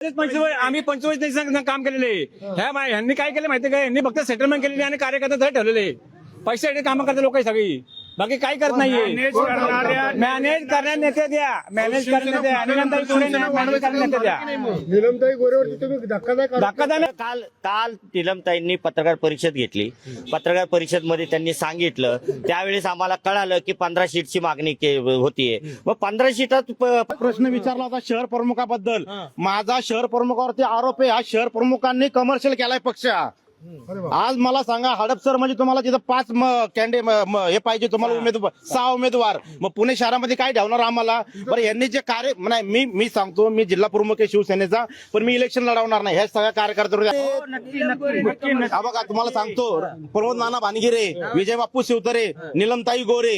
पंचवीस आम्ही पंचवीस काम केलेले. ह्या ह्यांनी काय केलं माहिती का यांनी फक्त सेटलमेंट केलेली आणि कार्यकर्ता धड ठेवलेले पैसे कामं करते लोक सगळी. बाकी काही करत नाहीये? मॅनेज करण्या नेते द्या मॅनेज करण्या द्या आणि नंतर पुढे मॅनेज करण्या नेते द्या. निलमताई गोरेवरती तुम्ही धक्कादायक धक्कादायक काल काल निलमताईंनी पत्रकार परिषद घेतली. पत्रकार परिषदमध्ये त्यांनी सांगितलं. त्यावेळेस आम्हाला कळालं की पंधरा सीटची मागणी के- होतीये मग पंधरा सीटात प्रश्न विचारला होता शहर प्रमुखाबद्दल. माझा शहर प्रमुखावरती आरोप आहे. हा शहर प्रमुखांनी कमर्शियल केलाय पक्ष. हा. आज मला सांगा हडपसर म्हणजे तुम्हाला तिथं पाच कॅन्डे हे पाहिजे तुम्हाला उमेदवार सहा उमेदवार. मग पुणे शहरामध्ये काय ठेवणार आम्हाला? बरं यांनी जे कार्य नाही मी मी सांगतो मी जिल्हा प्रमुख आहे शिवसेनेचा पण मी इलेक्शन लढवणार नाही. ह्या सगळ्या कार्यकर्त्यांवर हा बघा तुम्हाला सांगतो प्रमोद नाना भानगिरे विजय बाप्पू शिवतरे निलमताई गोरे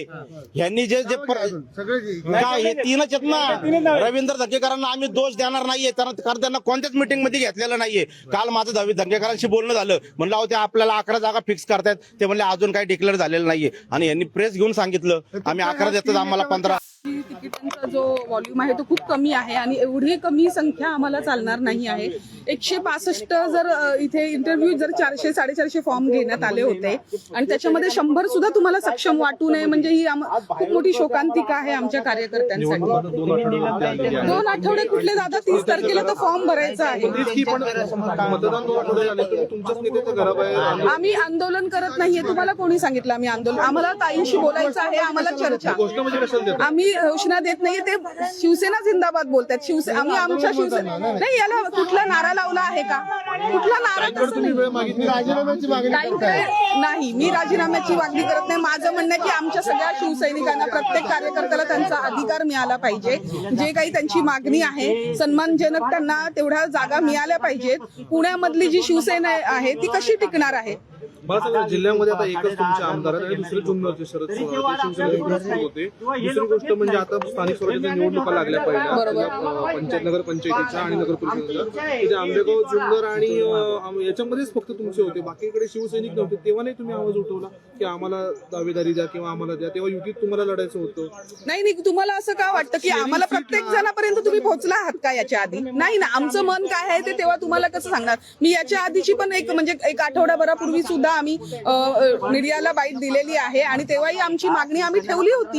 यांनी जे जे काय हे तीनच आहेत ना? रवींद्र धंगेकरांना आम्ही दोष देणार नाहीये कारण त्यांना कोणत्याच मिटिंगमध्ये घेतलेलं नाहीये. काल माझं दहावी धंगेकरांशी बोलणं झालं. म्हणलं अहो ते आपल्याला अकरा जागा फिक्स करतायत. ते म्हणले अजून काही डिक्लेअर झालेलं नाहीये. आणि यांनी प्रेस घेऊन सांगितलं. आम्ही अकरा देतात आम्हाला पंधरा. की तिकिटांचा जो व्हॉल्यूम आहे तो खूप कमी आहे आणि एवढी कमी संख्या आम्हाला चालणार नाही आहे. एकशे पासष्ट जर इथे इंटरव्ह्यू जर चारशे साडेचारशे फॉर्म घेण्यात आले होते आणि त्याच्यामध्ये शंभर सुद्धा तुम्हाला सक्षम वाटू नये म्हणजे ही खूप मोठी शोकांतिका आहे आमच्या कार्यकर्त्यांसाठी. दोन आठवडे कुठले दादा? तीस तारखेला तर फॉर्म भरायचा आहे. आम्ही आंदोलन करत नाहीये. तुम्हाला कोणी सांगितलं? आम्ही आंदोलन आम्हाला ताईंशी बोलायचं आहे आम्हाला चर्चा. आम्ही घोषणा देत नाहीये ते शिवसेना जिंदाबाद बोलतात शिवसेना आम्ही आमच्या शिवसेना नाही. याला कुठला नारा लावला आहे का? कुठला नारा तसं नाही. तुम्ही राजीनाम्याची मागणी करताय. ताईंकडे नाही मी राजीनाम्याची मागणी करत नाही. माझं म्हणणं आहे की आमच्या सगळ्या शिवसैनिकांना प्रत्येक कार्यकर्त्याला त्यांचा अधिकार मिळाला पाहिजे. जे काही त्यांची मागणी आहे सन्मानजनक त्यांना तेवढ्या जागा मिळाल्या पाहिजेत. पुण्यामधली जी शिवसेना आहे ती कशी टिकणार आहे? बाळासाहेब जिल्ह्यामध्ये आता एकच तुमचे आमदार आहेत आणि दुसरे जुन्नरचे शरद पवार ते शिवसेनेकडून सुरू होते. दुसरी गोष्ट म्हणजे आता स्थानिक स्वराज्याच्या निवडणुका लागल्या. पहिल्या. पंचायत नगर पंचायतीच्या आणि नगर परिषदेच्या तिथे आंबेगाव जुन्नर आणि याच्यामध्येच फक्त तुमचे होते. बाकीकडे शिवसैनिक नव्हते. तेव्हा नाही तुम्ही आवाज उठवला की आम्हाला दावेदारी द्या किंवा आम्हाला द्या. तेव्हा युतीत तुम्हाला लढायचं होतं. नाही नाही तुम्हाला असं का वाटतं की आम्हाला प्रत्येक जणापर्यंत तुम्ही पोहोचला आहात का याच्या आधी? नाही ना आमचं मन काय आहे ते तेव्हा तुम्हाला कसं सांगणार? मी याच्या आधीची पण एक म्हणजे एक आठवडाभरापूर्वी सुद्धा आम्ही मीडियाला बाईट दिलेली आहे आणि तेव्हाही आमची मागणी आम्ही ठेवली होती.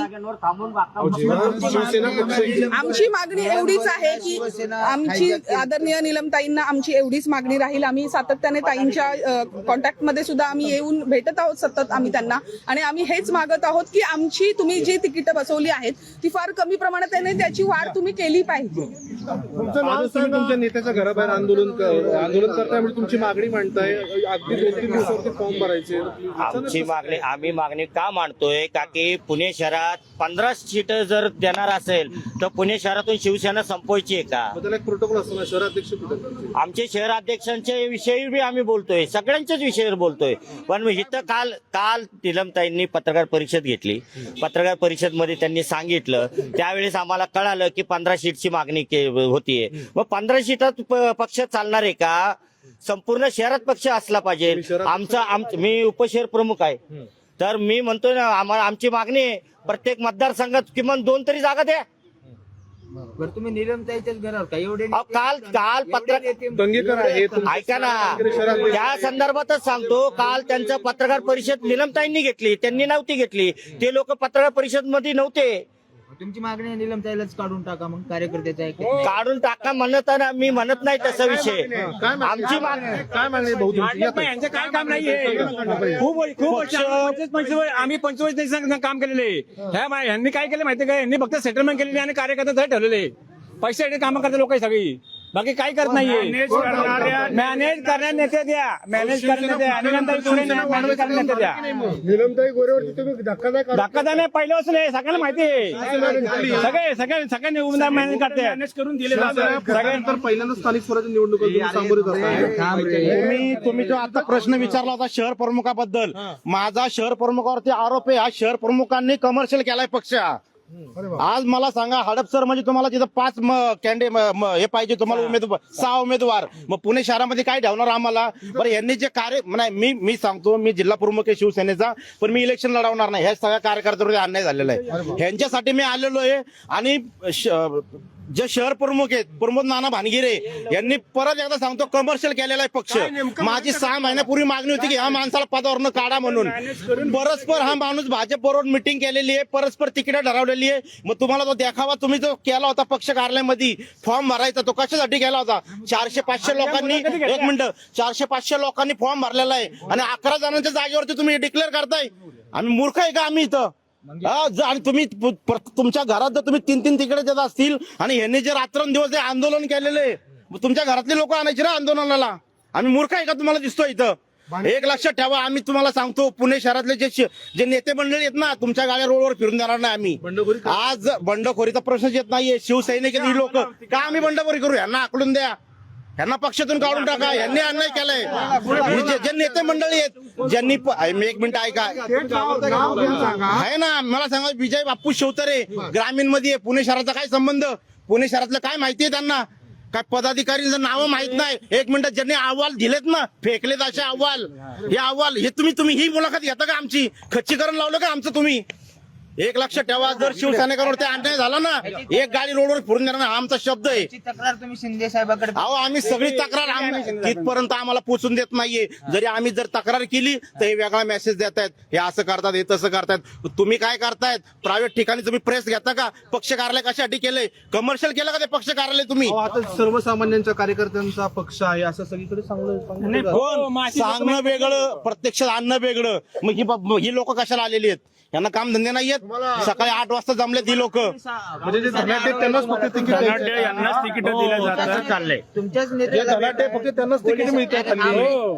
आमची मागणी एवढीच आहे की आमची आदरणीय निलमताईंना आमची एवढीच मागणी राहील. आम्ही सातत्याने ताईंच्या कॉन्टॅक्टमध्ये सुद्धा आम्ही येऊन भेटत आहोत सतत आम्ही त्यांना. आणि आम्ही हेच मागत आहोत की आमची तुम्ही जी तिकीटं बसवली आहेत ती फार कमी प्रमाणात आहे त्याची वाढ तुम्ही केली पाहिजे. तुमच्या नेत्याच्या घराबाहेर आंदोलन आंदोलन करताय म्हणजे तुमची मागणी मांडताय. अगदी दोन तीन दिवसावरती फॉर्म भरायचे आमची मागणी आम्ही मागणी का मांडतोय? का की पुणे शहरात पंधरा सीट जर देणार असेल तर पुणे शहरातून शिवसेना संपवायची आहे का? मग त्याला एक प्रोटोकॉल असतो ना शहराध्यक्ष कुठे आमचे शहराध्यक्षांच्या विषयी बी आम्ही बोलतोय सगळ्यांच्याच विषयावर बोलतोय. पण इथं काल काल निलमताईंनी पत्रकार परिषद घेतली. पत्रकार परिषदमध्ये त्यांनी सांगितलं. त्यावेळेस आम्हाला कळालं की पंधरा सीटची मागणी होतीये. मग पंधरा सीटात पक्ष चालणार आहे का? संपूर्ण शहरात पक्ष असला पाहिजे. आमचा आम मी उपशहर प्रमुख आहे. तर मी म्हणतोय ना आम्हाला आमची मागणी आहे प्रत्येक मतदारसंघात किमान दोन तरी जागा द्या. बरं तुम्ही निलमताईच्याच घरावर का? एवढे अहो, काल काल पत्रकार दंगेकर आहे ऐका ना. त्या संदर्भातच सांगतो काल त्यांचं पत्रकार परिषद निलमताईंनी घेतली त्यांनी नव्हती घेतली. ते लोक पत्रकार परिषदमध्ये नव्हते. तुमची मागणी आहे निलमताईलाच काढून टाका मग कार्यकर्त्याचा एक. काढून टाका म्हणत ना मी म्हणत नाही तसा विषय. काय मागणी आमची मागणी काय मागणी भाऊ तुमची? या ताई. यांचं काय काम नाहीये. खूप खूप वर्ष पंचवीस पंचवीस आम्ही पंचवीस दिवसांचं काम केलेले. ह्या मा- ह्यांनी काय केलं माहिती का? यांनी फक्त सेटलमेंट केलेली आणि कार्यकर्ता धड ठेवलेले. पैसे कामं करते लोक सगळी. बाकी काही करत नाहीये? मॅनेज करण्या नेते द्या. मॅनेज करण्या द्या आणि नंतर पुढे मॅनेज करण्या नेते द्या. निलमताई गोरेवरती तुम्ही धक्कादायक आरोप धक्का नाही पहिल्यापासून आहे. सगळ्यांना माहिती आहे. सगळे सगळे सगळ्यांनी उमदा मॅनेज करते. मॅनेज करून दिले त्यानंतर पहिल्यांदा स्थानिक स्वराज्य निवडणुका तुम्ही तुम्ही तुम्ही जो आता प्रश्न विचारला होता शहर प्रमुखाबद्दल माझा शहर प्रमुखावरती आरोप आहे. हा शहर प्रमुखांनी कमर्शियल केलाय पक्ष. हा. आज मला सांगा हडपसर म्हणजे तुम्हाला तिथं पाच कॅन्डे हे पाहिजे तुम्हाला उमेदवार सहा उमेदवार. मग पुणे शहरामध्ये काय ठेवणार आम्हाला? बरं यांनी जे कार्य नाही मी मी सांगतो मी जिल्हा प्रमुख आहे शिवसेनेचा पण मी इलेक्शन लढवणार नाही. ह्या सगळ्या कार्यकर्त्यांवर अन्याय झालेला आहे. ह्यांच्यासाठी मी आलेलो आहे आणि जे शहर प्रमुख आहेत प्रमोद नाना भानगिरे यांनी परत एकदा सांगतो कमर्शियल केलेला आहे पक्ष. माझी सहा महिन्यापूर्वी मागणी होती की ह्या माणसाला पदावरनं काढा म्हणून. परस्पर हा माणूस भाजप बरोबर मिटिंग केलेली आहे परस्पर तिकीट ठरवलेली आहे. मग तुम्हाला तो देखावा तुम्ही जो केला होता पक्ष कार्यालयामध्ये फॉर्म भरायचा तो कशासाठी केला होता? चारशे पाचशे लोकांनी एक मिनिट. चारशे पाचशे लोकांनी फॉर्म भरलेला आहे. आणि अकरा जणांच्या जागेवरती तुम्ही डिक्लेअर करताय. आम्ही मूर्ख आहे का आम्ही इथं? हा, ज- आणि तुम्ही प- पर- तुमच्या घरात जर तुम्ही तीन तीन तिकडे देत असतील आणि ह्यांनी जे रात्रंदिवस जे आंदोलन केलेले मग तुमच्या घरातले लोक आणायचे ना आंदोलनाला. आम्ही मूर्ख आहे का तुम्हाला दिसतो इथं? एक लक्षात ठेवा आम्ही तुम्हाला सांगतो पुणे शहरातले जे श- जे नेते मंडळी आहेत ना तुमच्या गाड्या रोडवर फिरून देणार नाही आम्ही. आज बंडखोरीचा प्रश्नच येत नाहीये शिवसैनिक लोक का आम्ही बंडखोरी करू? यांना आकलून द्या. यांना पक्षातून काढून टाका. यांनी अन्याय केलाय. जे जे नेते मंडळी आहेत ज्यांनी प- ऐ, मी एक मिनिट ऐका. आहे ना मला सांगा विजय बाप्पू शिवतरे ग्रामीणमध्ये पुणे शहराचा काय संबंध? पुणे शहरातलं काय माहितीये त्यांना? काय पदाधिकारींचं नावं माहीत नाही? एक मिनिट ज्यांनी अहवाल दिलेत ना फेकलेत असे अहवाल. हे अहवाल हे तुम्ही तुम्ही ही मुलाखत घेता का आमची? खच्चीकरण लावलं का आमचं तुम्ही? एक लक्षात ठेवा जर शिवसैनिकांवर ते अन्याय झाला ना एक गाडी रोडवर फिरून देणार ना आमचा शब्द आहे. तक्रार तुम्ही शिंदे साहेबाकडे अहो आम्ही सगळी तक्रार आम- तिथपर्यंत आम्हाला पोचून देत नाहीये. जरी आम्ही जर तक्रार केली तर हे वेगळा मेसेज देत आहेत हे असं करतात हे तसं करतायत. तुम्ही काय करतायत? प्रायव्हेट ठिकाणी तुम्ही प्रेस घेता का? पक्ष कार्यालय कशासाठी केलंय? कमर्शियल केलं का ते पक्ष कार्यालय तुम्ही? अहो, आता सर्वसामान्यांच्या कार्यकर्त्यांचा पक्ष आहे असं सगळीकडे सांगलं जातं. हो, सांगणं वेगळं प्रत्यक्षात आणणं वेगळं. मग ही ही लोक कशाला आलेली आहेत? यांना काम धंदे नाहीयेत सकाळी आठ वाजता जमलेत ही लोक. म्हणजे जे धनाटे त्यांनाच फक्त तिकीट. यांनाच तिकीट दिलं जातं चाललंय. तुमच्याच जे धनाटे फक्त त्यांनाच तिकीट मिळतात. हो.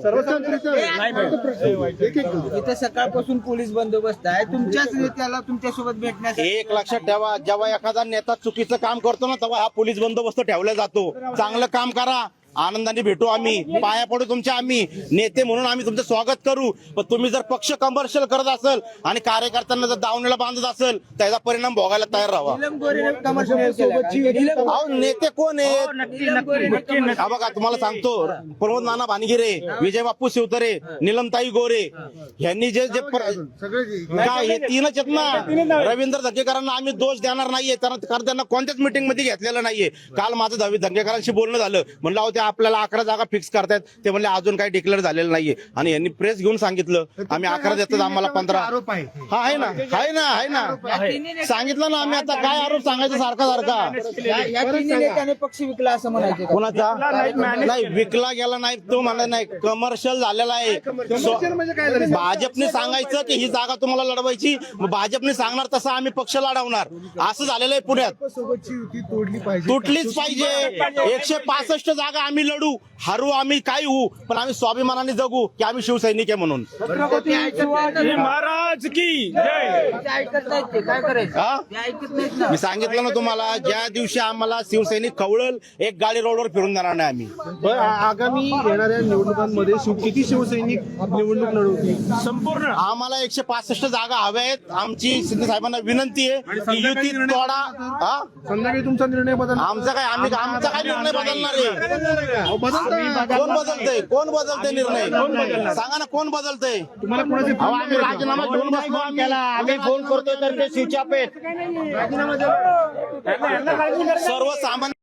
इथं सकाळपासून पोलीस बंदोबस्त आहे. तुमच्याच नेत्याला तुमच्यासोबत भेटण्यासाठी एक लक्षात ठेवा जेव्हा एखादा नेता चुकीचं काम करतो ना तेव्हा हा पोलीस बंदोबस्त ठेवला जातो. चांगलं काम करा. आनंदाने भेटू आम्ही. पाया पडू तुमच्या आम्ही. नेते म्हणून आम्ही तुमचं स्वागत करू. पण तुम्ही जर पक्ष कमर्शियल करत असेल आणि कार्यकर्त्यांना जर दावणीला बांधत असेल त्याचा परिणाम भोगायला तयार राहा. नीलम गोरेने कमर्शियल केलं का? नीलम- अहो नेते कोण आहेत गोरे हा बघा तुम्हाला सांगतो. प्रमोद नाना भानगिरे विजय बाप्पू शिवतरे निलमताई गोरे यांनी जे जे काय हे तीनच आहेत ना. रवींद्र धंगेकरांना आम्ही दोष देणार नाहीये. कारण कारण त्यांना कोणत्याच मिटिंगमध्ये घेतलेलं नाहीये. काल माझं दहावी धंगेकरांशी बोलणं झालं. म्हणलं अहो ते आपल्याला अकरा जागा फिक्स करतायत ते म्हणले अजून काही डिक्लेअर झालेलं नाहीये आणि यांनी प्रेस घेऊन सांगितलं आम्ही अकरा देतात आम्हाला पंधरा आरोप आहे हा आहे ना आहे ना आहे ना सांगितलं ना आम्ही आता काय आरोप सांगायचं सारखा सारखा पक्ष विकला असं म्हणायचे? कोणाचा नाही विकला गेला नाही तो म्हणत नाही कमर्शियल झालेला आहे भाजपने सांगायचं की ही जागा तुम्हाला लढवायची मग भाजपने सांगणार तसं आम्ही पक्ष लढवणार असं झालेलं आहे पुण्यात तुटलीच पाहिजे एकशे पासष्ट जागा आम्ही लढू हरू आम्ही काही होऊ पण आम्ही स्वाभिमानाने जगू की आम्ही शिवसैनिक आहे म्हणून. महाराज की काय हा? मी सांगितलं ना तुम्हाला ज्या दिवशी आम्हाला शिवसैनिक खवळल एक गाडी रोडवर फिरून देणार नाही आम्ही. आगामी येणाऱ्या निवडणुकांमध्ये शिव- किती शिवसैनिक निवडणूक लढवतील? संपूर्ण. आम्हाला एकशे पासष्ट जागा हव्या आहेत आमची शिंदे साहेबांना विनंती आहे की युती तोडा. संध्याकाळी तुमचा निर्णय बदल आमचा काय आम्ही आमचा काय निर्णय बदलणार आहे? बदलता कोण बदलतंय. कोण बदलतंय निर्णय? सांगा ना कोण बदलतंय? तुम्हाला कोणाचे अहो, आम्ही राजीनामा घेऊन बसलो आम्ही. आम्ही फोन करतोय तर ते स्विच ऑफ आहेत. सर्वसामान्य